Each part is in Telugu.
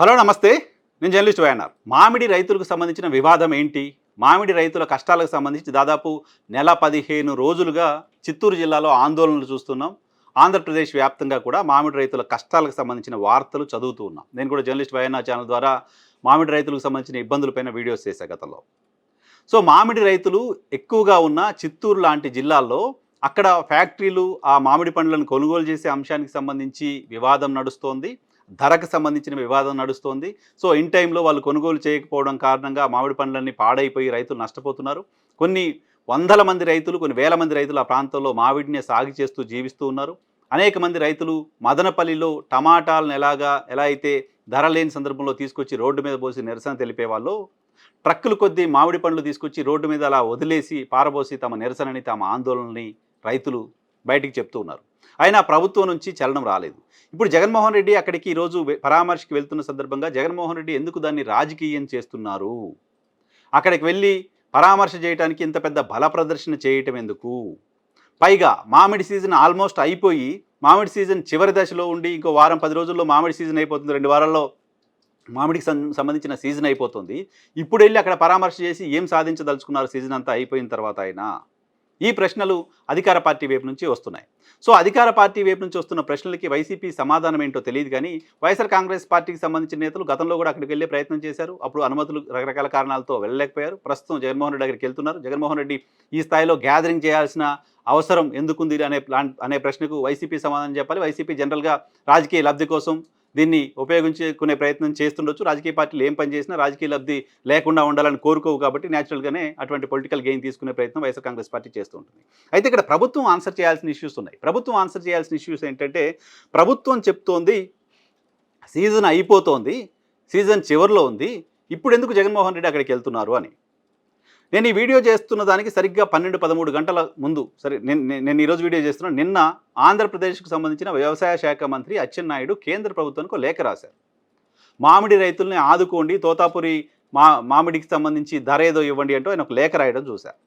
హలో నమస్తే. నేను జర్నలిస్ట్ వైఎన్ఆర్. మామిడి రైతులకు సంబంధించిన వివాదం ఏంటి? మామిడి రైతుల కష్టాలకు సంబంధించి దాదాపు నెల పదిహేను రోజులుగా చిత్తూరు జిల్లాలో ఆందోళనలు చూస్తున్నాం. ఆంధ్రప్రదేశ్ వ్యాప్తంగా కూడా మామిడి రైతుల కష్టాలకు సంబంధించిన వార్తలు చదువుతూ ఉన్నాం. నేను కూడా జర్నలిస్ట్ వైఎన్ఆర్ ఛానల్ ద్వారా మామిడి రైతులకు సంబంధించిన ఇబ్బందులపైన వీడియోస్ చేశా గతంలో. సో మామిడి రైతులు ఎక్కువగా ఉన్న చిత్తూరు లాంటి జిల్లాల్లో అక్కడ ఫ్యాక్టరీలు ఆ మామిడి పండ్లను కొనుగోలు చేసే అంశానికి సంబంధించి వివాదం నడుస్తోంది. ధరకు సంబంధించిన వివాదం నడుస్తోంది. సో ఇన్ టైంలో వాళ్ళు కొనుగోలు చేయకపోవడం కారణంగా మామిడి పండ్లన్నీ పాడైపోయి రైతులు నష్టపోతున్నారు. కొన్ని వందల మంది రైతులు కొన్ని వేల మంది రైతులు ఆ ప్రాంతంలో మామిడిని సాగు చేస్తూ జీవిస్తూ ఉన్నారు. అనేక మంది రైతులు మదనపల్లిలో టమాటాలను ఎలాగా ఎలా అయితే ధర లేని సందర్భంలో తీసుకొచ్చి రోడ్డు మీద పోసి నిరసన తెలిపే వాళ్ళు ట్రక్కులు కొద్దీ మామిడి పండ్లు తీసుకొచ్చి రోడ్డు మీద అలా వదిలేసి పారబోసి తమ నిరసనని తమ ఆందోళనని రైతులు బయటికి చెప్తూ ఉన్నారు. అయినా ప్రభుత్వం నుంచి చలనం రాలేదు. ఇప్పుడు జగన్మోహన్ రెడ్డి అక్కడికి ఈరోజు పరామర్శకి వెళ్తున్న సందర్భంగా జగన్మోహన్ రెడ్డి ఎందుకు దాన్ని రాజకీయం చేస్తున్నారు? అక్కడికి వెళ్ళి పరామర్శ చేయడానికి ఇంత పెద్ద బల ప్రదర్శన చేయటం ఎందుకు? పైగా మామిడి సీజన్ ఆల్మోస్ట్ అయిపోయి మామిడి సీజన్ చివరి దశలో ఉండి ఇంకో వారం పది రోజుల్లో మామిడి సీజన్ అయిపోతుంది. రెండు వారాల్లో మామిడికి సం- సంబంధించిన సీజన్ అయిపోతుంది. ఇప్పుడు వెళ్ళి అక్కడ పరామర్శ చేసి ఏం సాధించదలుచుకున్నారు సీజన్ అంతా అయిపోయిన తర్వాత అయినా? ఈ ప్రశ్నలు అధికార పార్టీ వైపు నుంచి వస్తున్నాయి. సో అధికార పార్టీ వైపు నుంచి వస్తున్న ప్రశ్నలకి వైసీపీ సమాధానం ఏంటో తెలియదు కానీ వైఎస్ఆర్ కాంగ్రెస్ పార్టీకి సంబంధించిన నేతలు గతంలో కూడా అక్కడికి వెళ్ళే ప్రయత్నం చేశారు. అప్పుడు అనుమతులు రకరకాల కారణాలతో వెళ్ళలేకపోయారు. ప్రస్తుతం జగన్మోహన్ రెడ్డి దగ్గరికి వెళ్తున్నారు. జగన్మోహన్ రెడ్డి ఈ స్థాయిలో గ్యాదరింగ్ చేయాల్సిన అవసరం ఎందుకుంది అనే ప్లాన్ అనే ప్రశ్నకు వైసీపీ సమాధానం చెప్పాలి. వైసీపీ జనరల్గా రాజకీయ లబ్ధి కోసం దీన్ని ఉపయోగించుకునే ప్రయత్నం చేస్తుండొచ్చు. రాజకీయ పార్టీలు ఏం పని చేసినా రాజకీయ లబ్ధి లేకుండా ఉండాలని కోరుకోవు కాబట్టి న్యాచురల్గానే అటువంటి పొలిటికల్ గెయిన్ తీసుకునే ప్రయత్నం వైఎస్ఆర్ కాంగ్రెస్ పార్టీ చేస్తూ ఉంటుంది. అయితే ఇక్కడ ప్రభుత్వం ఆన్సర్ చేయాల్సిన ఇష్యూస్ ఉన్నాయి. ప్రభుత్వం ఆన్సర్ చేయాల్సిన ఇష్యూస్ ఏంటంటే ప్రభుత్వం చెప్తోంది సీజన్ అయిపోతోంది సీజన్ చివరిలో ఉంది ఇప్పుడు ఎందుకు జగన్మోహన్ రెడ్డి అక్కడికి వెళ్తున్నారు అని. నేను ఈ వీడియో చేస్తున్న దానికి సరిగ్గా పన్నెండు పదమూడు గంటల ముందు సరే నేను నేను- ఈరోజు వీడియో చేస్తున్నాను నిన్న ఆంధ్రప్రదేశ్కు సంబంధించిన వ్యవసాయ శాఖ మంత్రి అచ్చెన్నాయుడు కేంద్ర ప్రభుత్వానికి ఒక లేఖ రాశారు. మామిడి రైతుల్ని ఆదుకోండి తోతాపురి మా మామిడికి సంబంధించి ధర ఏదో ఇవ్వండి అంటూ ఆయన ఒక లేఖ రాయడం చూశారు.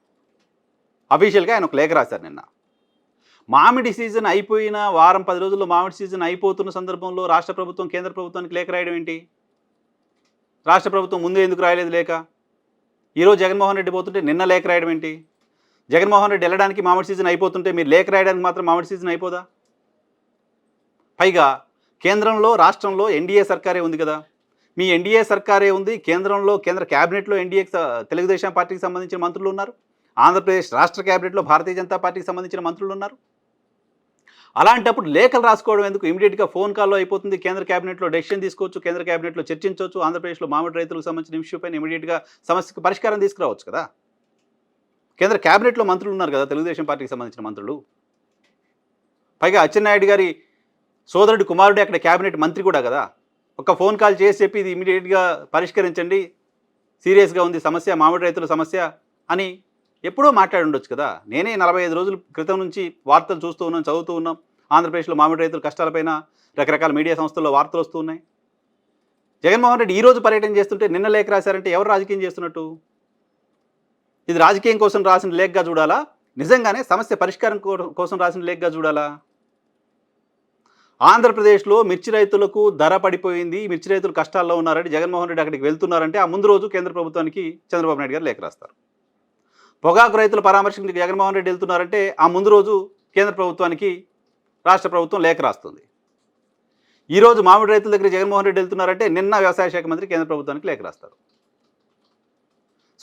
అఫీషియల్గా ఆయన ఒక లేఖ రాశారు నిన్న. మామిడి సీజన్ అయిపోయిన వారం పది రోజుల్లో మామిడి సీజన్ అయిపోతున్న సందర్భంలో రాష్ట్ర ప్రభుత్వం కేంద్ర ప్రభుత్వానికి లేఖ రాయడం ఏంటి? రాష్ట్ర ప్రభుత్వం ముందు ఎందుకు రాయలేదు లేఖ? ఈరోజు జగన్మోహన్ రెడ్డి పోతుంటే నిన్న లేఖ రాయడం ఏంటి? జగన్మోహన్ రెడ్డి వెళ్ళడానికి మామిడి సీజన్ అయిపోతుంటే మీరు లేఖ రాయడానికి మాత్రం మామిడి సీజన్ అయిపోదా? పైగా కేంద్రంలో రాష్ట్రంలో ఎన్డీఏ సర్కారే ఉంది కదా. మీ ఎన్డీఏ సర్కారే ఉంది కేంద్రంలో కేంద్ర క్యాబినెట్లో ఎన్డీఏ తెలుగుదేశం పార్టీకి సంబంధించిన మంత్రులు ఉన్నారు. ఆంధ్రప్రదేశ్ రాష్ట్ర క్యాబినెట్లో భారతీయ జనతా పార్టీకి సంబంధించిన మంత్రులు ఉన్నారు. అలాంటప్పుడు లేఖలు రాసుకోవడం ఎందుకు? ఇమీడియట్గా ఫోన్ కాల్లో అయిపోతుంది. కేంద్ర క్యాబినెట్లో డెసిషన్ తీసుకోవచ్చు కేంద్ర క్యాబినెట్లో చర్చించవచ్చు. ఆంధ్రప్రదేశ్లో మామిడి రైతులకు సంబంధించిన ఇష్యూ పైన ఇమీడియట్గా సమస్యకు పరిష్కారం తీసుకురావచ్చు కదా? కేంద్ర క్యాబినెట్లో మంత్రులు ఉన్నారు కదా? తెలుగుదేశం పార్టీకి సంబంధించిన మంత్రులు. పైగా అచ్చెన్నాయుడు గారి సోదరుడి కుమారుడు అక్కడ క్యాబినెట్ మంత్రి కూడా కదా? ఒక ఫోన్ కాల్ చేసి చెప్పి ఇది ఇమీడియట్గా పరిష్కరించండి. సీరియస్గా ఉంది సమస్య మామిడి రైతుల సమస్య అని ఎప్పుడో మాట్లాడి ఉండొచ్చు కదా. నేనే నలభై ఐదు రోజుల క్రితం నుంచి వార్తలు చూస్తూ ఉన్నాం చదువుతూ ఉన్నాం. ఆంధ్రప్రదేశ్లో మామిడి రైతుల కష్టాలపైన రకరకాల మీడియా సంస్థల్లో వార్తలు వస్తూ ఉన్నాయి. జగన్మోహన్ రెడ్డి ఈ రోజు పర్యటన చేస్తుంటే నిన్న లేఖ రాశారంటే ఎవరు రాజకీయం చేస్తున్నట్టు? ఇది రాజకీయం కోసం రాసిన లేఖగా చూడాలా? నిజంగానే సమస్య పరిష్కారం కోసం రాసిన లేఖగా చూడాలా? ఆంధ్రప్రదేశ్లో మిర్చి రైతులకు ధర పడిపోయింది మిర్చి రైతులు కష్టాల్లో ఉన్నారంటే జగన్మోహన్ రెడ్డి అక్కడికి వెళ్తున్నారంటే ఆ ముందు రోజు కేంద్ర ప్రభుత్వానికి చంద్రబాబు నాయుడు గారు లేఖ రాస్తారు. పొగాకు రైతుల పరామర్శకు జగన్మోహన్ రెడ్డి వెళ్తున్నారంటే ఆ ముందు రోజు కేంద్ర ప్రభుత్వానికి రాష్ట్ర ప్రభుత్వం లేఖ రాస్తుంది. ఈరోజు మామిడి రైతుల దగ్గర జగన్మోహన్ రెడ్డి వెళ్తున్నారంటే నిన్న వ్యవసాయ శాఖ మంత్రి కేంద్ర ప్రభుత్వానికి లేఖ రాస్తారు.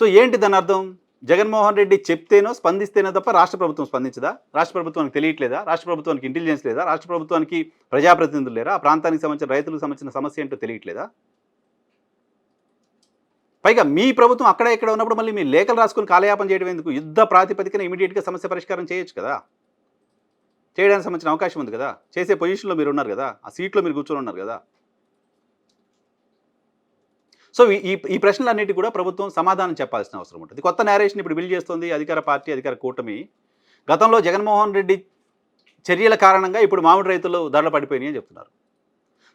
సో ఏంటి దాని అర్థం? జగన్మోహన్ రెడ్డి చెప్తేనో స్పందిస్తేనో తప్ప రాష్ట్ర ప్రభుత్వం స్పందించదా? రాష్ట్ర ప్రభుత్వానికి తెలియట్లేదా? రాష్ట్ర ప్రభుత్వానికి ఇంటెలిజెన్స్ లేదా? రాష్ట్ర ప్రభుత్వానికి ప్రజాప్రతినిధులు లేరా? ఆ ప్రాంతానికి సంబంధించిన రైతులకు సంబంధించిన సమస్య ఏంటో తెలియట్లేదా? పైగా మీ ప్రభుత్వం అక్కడ ఇక్కడ ఉన్నప్పుడు మళ్ళీ మీ లేఖలు రాసుకుని కాలయాపన చేయడం ఎందుకు? యుద్ధ ప్రాతిపదికన ఇమీడియట్గా సమస్య పరిష్కారం చేయొచ్చు కదా? చేయడానికి సంబంధించిన అవకాశం ఉంది కదా? చేసే పొజిషన్లో మీరు ఉన్నారు కదా? ఆ సీట్లో మీరు కూర్చొని ఉన్నారు కదా? సో ఈ- ఈ ప్రశ్నలన్నిటి కూడా ప్రభుత్వం సమాధానం చెప్పాల్సిన అవసరం ఉంటుంది. కొత్త నేరేషన్ ఇప్పుడు బిల్డ్ చేస్తుంది అధికార పార్టీ అధికార కూటమి. గతంలో జగన్మోహన్ రెడ్డి చర్యల కారణంగా ఇప్పుడు మామిడి రైతులు ధరలు పడిపోయినాయి అని చెప్తున్నారు.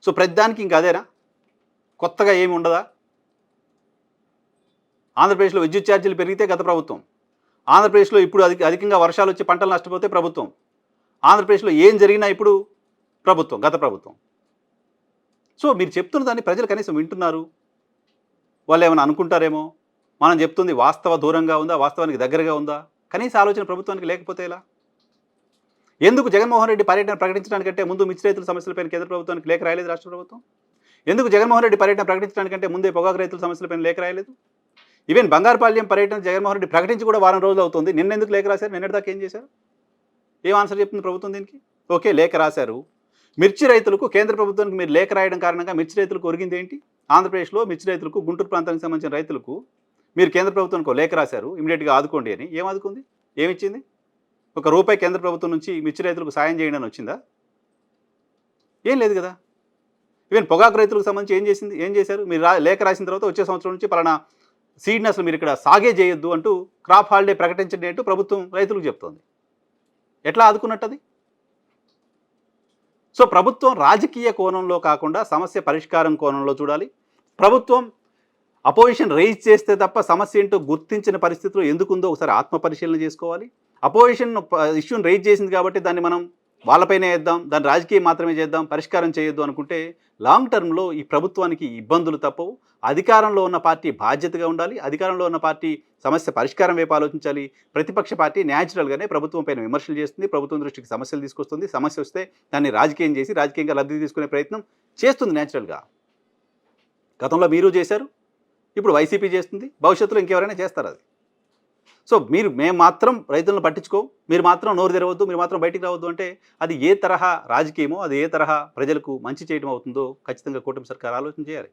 సో ప్రతిదానికి ఇంకా అదేనా? కొత్తగా ఏమి ఉండదా? ఆంధ్రప్రదేశ్లో విద్యుత్ ఛార్జీలు పెరిగితే గత ప్రభుత్వం. ఆంధ్రప్రదేశ్లో ఇప్పుడు అధిక అధికంగా వర్షాలు వచ్చి పంటలు నష్టపోతే ప్రభుత్వం. ఆంధ్రప్రదేశ్లో ఏం జరిగినా ఇప్పుడు ప్రభుత్వం గత ప్రభుత్వం. సో మీరు చెప్తున్న దాన్ని ప్రజలు కనీసం వింటున్నారు. వాళ్ళు ఏమైనా అనుకుంటారేమో? మనం చెప్తుంది వాస్తవ దూరంగా ఉందా? వాస్తవానికి దగ్గరగా ఉందా? కనీస ఆలోచన ప్రభుత్వానికి లేకపోతే ఎలా? ఎందుకు జగన్మోహన్ రెడ్డి పర్యటన ప్రకటించడానికంటే ముందు మిచ్చి రైతుల సమస్యలపైన కేంద్ర ప్రభుత్వానికి లేఖ రాయలేదు రాష్ట్ర ప్రభుత్వం? ఎందుకు జగన్మోహన్ రెడ్డి పర్యటన ప్రకటించడానికంటే ముందే పొగాకు రైతుల సమస్యలపైన లేఖ రాయలేదు? ఈవెన్ బంగారుపాల్యం పర్యటన జగన్మోహన్ రెడ్డి ప్రకటించి కూడా వారం రోజులు అవుతుంది. నిన్న ఎందుకు లేఖ రాశారు? నిన్నటిదాకా ఏం చేశారు? ఏం ఆన్సర్ చెప్తుంది ప్రభుత్వం దీనికి? ఓకే లేఖ రాశారు. మిర్చి రైతులకు కేంద్ర ప్రభుత్వానికి మీరు లేఖ రాయడం కారణంగా మిర్చి రైతులకు ఒరిగింది ఏంటి? ఆంధ్రప్రదేశ్లో మిర్చి రైతులకు గుంటూరు ప్రాంతానికి సంబంధించిన రైతులకు మీరు కేంద్ర ప్రభుత్వానికి ఒక లేఖ రాశారు. ఇమీడియట్గా ఆదుకోండి అని. ఏం ఆదుకుంది? ఏమిచ్చింది ఒక రూపాయి కేంద్ర ప్రభుత్వం నుంచి మిర్చి రైతులకు సాయం చేయండి అని వచ్చిందా? ఏం లేదు కదా. ఈవెన్ పొగాకు రైతులకు సంబంధించి ఏం చేసింది? ఏం చేశారు? మీరు రా లేఖ రాసిన తర్వాత వచ్చే సంవత్సరం నుంచి పలానా సీడ్ని అసలు మీరు ఇక్కడ సాగే చేయొద్దు అంటూ క్రాప్ హాలిడే ప్రకటించండి అంటూ ప్రభుత్వం రైతులకు చెప్తోంది. ఎట్లా ఆదుకున్నట్టు అది సో ప్రభుత్వం రాజకీయ కోణంలో కాకుండా సమస్య పరిష్కారం కోణంలో చూడాలి. ప్రభుత్వం అపోజిషన్ రైజ్ చేస్తే తప్ప సమస్య ఏంటో గుర్తించిన పరిస్థితిలో ఎందుకుందో ఒకసారి ఆత్మపరిశీలన చేసుకోవాలి. అపోజిషన్ ఇష్యూని రైజ్ చేసింది కాబట్టి దాన్ని మనం వాళ్ళపైనే వేద్దాం దాన్ని రాజకీయం మాత్రమే చేద్దాం పరిష్కారం చేయొద్దు అనుకుంటే లాంగ్ టర్మ్లో ఈ ప్రభుత్వానికి ఇబ్బందులు తప్పవు. అధికారంలో ఉన్న పార్టీ బాధ్యతగా ఉండాలి. అధికారంలో ఉన్న పార్టీ సమస్య పరిష్కారం వైపు ఆలోచించాలి. ప్రతిపక్ష పార్టీ న్యాచురల్గానే ప్రభుత్వం పైన విమర్శలు చేస్తుంది. ప్రభుత్వం దృష్టికి సమస్యలు తీసుకొస్తుంది. సమస్య వస్తే దాన్ని రాజకీయం చేసి రాజకీయంగా లబ్ధి తీసుకునే ప్రయత్నం చేస్తుంది న్యాచురల్గా గతంలో మీరు చేశారు. ఇప్పుడు వైసీపీ చేస్తుంది. భవిష్యత్తులో ఇంకెవరైనా చేస్తారు అది సో మీరు మేము మాత్రం రైతులను పట్టించుకో మీరు మాత్రం నోరు తెరవద్దు మీరు మాత్రం బయటికి రావద్దు అంటే అది ఏ తరహా రాజకీయమో అది ఏ తరహా ప్రజలకు మంచి చేయడం అవుతుందో ఖచ్చితంగా కూటమి సర్కార్ ఆలోచన చేయాలి.